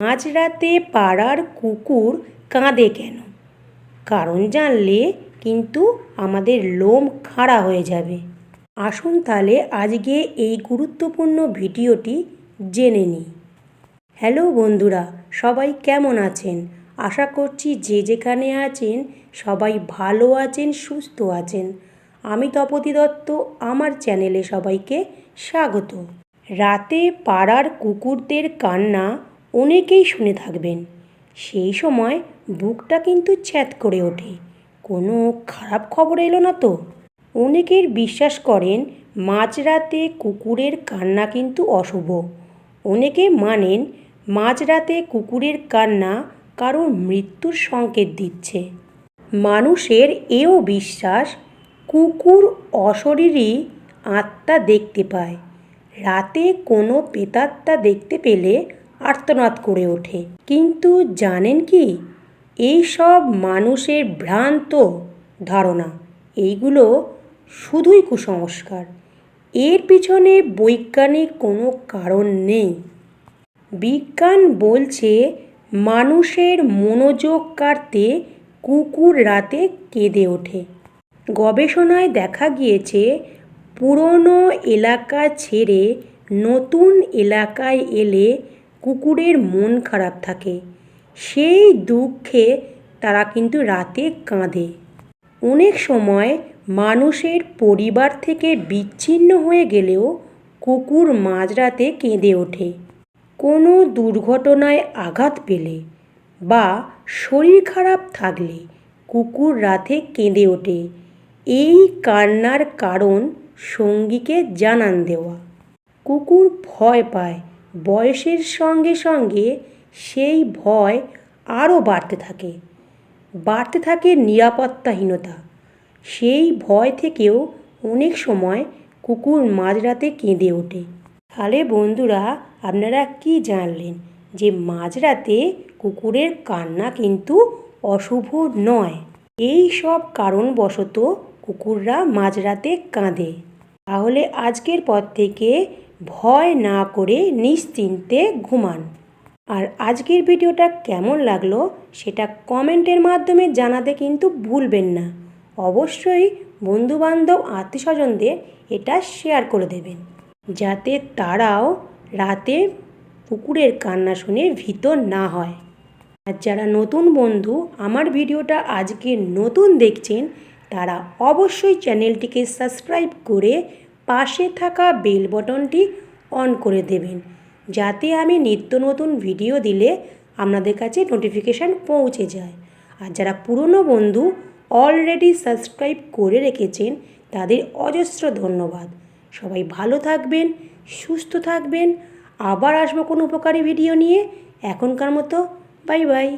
মাঝরাতে পাড়ার কুকুর কাঁদে কেন? কারণ জানলে কিন্তু আমাদের লোম খাড়া হয়ে যাবে। আসুন তাহলে আজকে এই গুরুত্বপূর্ণ ভিডিওটি জেনে নিই। হ্যালো বন্ধুরা, সবাই কেমন আছেন? আশা করছি যে যেখানে আছেন, সবাই ভালো আছেন, সুস্থ আছেন। আমি তপতি দত্ত, আমার চ্যানেলে সবাইকে স্বাগত। রাতে পাড়ার কুকুরদের কান্না অনেকেই শুনে থাকবেন। সেই সময় বুকটা কিন্তু ছ্যাঁত করে ওঠে। কোনো খারাপ খবর এলো না তো? অনেকের বিশ্বাস করেন, মাঝরাতে কুকুরের কান্না কিন্তু অশুভ। অনেকে মানেন, মাঝরাতে কুকুরের কান্না কারোর মৃত্যুর সংকেত দিচ্ছে। মানুষের এও বিশ্বাস, কুকুর অশরীরী আত্মা দেখতে পায়। রাতে কোনো পেতাত্মা দেখতে পেলে আর্তনাদ করে ওঠে। কিন্তু জানেন কি? এই সব মানুষের ভ্রান্ত ধারণা, এইগুলো শুধুই কুসংস্কার। এর পিছনে বৈজ্ঞানিক কোনো কারণ নেই। বিজ্ঞান বলছে, মানুষের মনোযোগ কাটতে কুকুর রাতে কেঁদে ওঠে। গবেষণায় দেখা গিয়েছে, পুরনো এলাকা ছেড়ে নতুন এলাকায় এলে কুকুরের মন খারাপ থাকে। সেই দুঃখে তারা কিন্তু রাতে কাঁদে। অনেক সময় মানুষের পরিবার থেকে বিচ্ছিন্ন হয়ে গেলেও কুকুর মাঝরাতে কেঁদে ওঠে। কোনো দুর্ঘটনায় আঘাত পেলে বা শরীর খারাপ থাকলে কুকুর রাতে কেঁদে ওঠে। এই কান্নার কারণ সঙ্গীকে জানান দেওয়া। কুকুর ভয় পায় বয়সের সঙ্গে সঙ্গে সেই ভয় আরও বাড়তে থাকে। বাড়তে থাকে নিরাপত্তাহীনতা। সেই ভয় থেকেও অনেক সময় কুকুর মাঝরাতে কেঁদে ওঠে। তাহলে বন্ধুরা, আপনারা কি জানলেন যে মাঝরাতে কুকুরের কান্না কিন্তু অশুভ নয়? এই সব কারণবশত কুকুররা মাঝরাতে কাঁদে। তাহলে আজকের পর থেকে ভয় না করে নিশ্চিন্তে ঘুমান। আর আজকের ভিডিওটা কেমন লাগল সেটা কমেন্টের মাধ্যমে জানাতে কিন্তু ভুলবেন না। অবশ্যই বন্ধুবান্ধব আত্মীয় স্বজনদের এটা শেয়ার করে দেবেন। যাতে তারাও রাতে কুকুরের কান্না শুনে ভীত না হয়। আর যারা নতুন বন্ধু, আমার ভিডিওটা আজকে নতুন দেখছেন, তারা অবশ্যই চ্যানেলটিকে সাবস্ক্রাইব করে পাশে থাকা বেল বটনটি অন করে দেবেন। যাতে আমি নিত্য নতুন ভিডিও দিলে আপনাদের কাছে নোটিফিকেশান পৌঁছে যায়। আর যারা পুরনো বন্ধু অলরেডি সাবস্ক্রাইব করে রেখেছেন, তাদের অজস্র ধন্যবাদ। সবাই ভালো থাকবেন, সুস্থ থাকবেন। আবার আসব কোনো উপকারী ভিডিও নিয়ে। এখনকার মতো বাই বাই